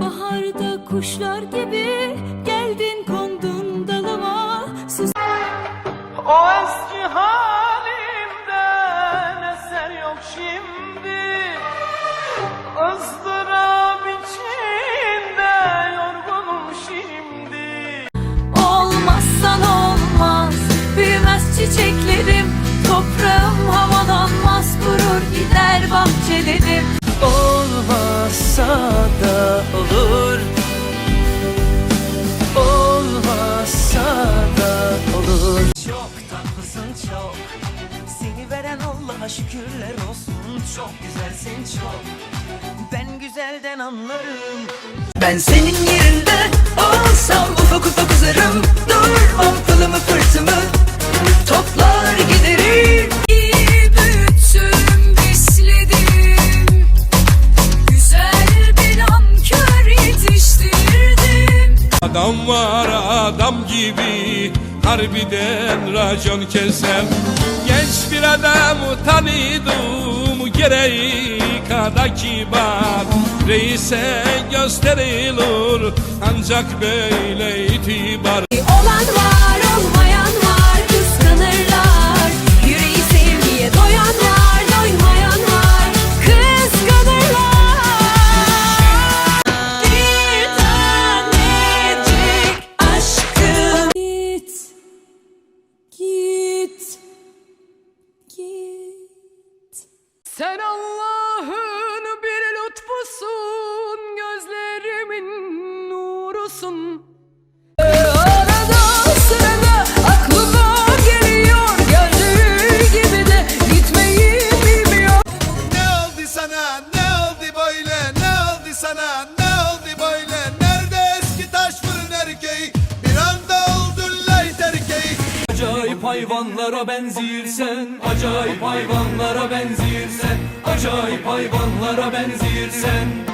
Baharda kuşlar gibi geldin kondun Olmazsa da olur. Olmazsa da olur. Çok tatlısın çok. Seni veren Allah'a şükürler olsun. Çok güzelsin çok. Ben güzelden anlarım. Ben senin yerinde Adam var adam gibi. Harbiden racon kesem. Genç bir adam tanıdım gereği kadar kibar. Reise gösterilir ancak böyle itibar Sen Allah'ın bir lütfusun Gözlerimin nurusun hayvanlara benzirsen Acayip hayvanlara benzirsen Acayip hayvanlara benzirsen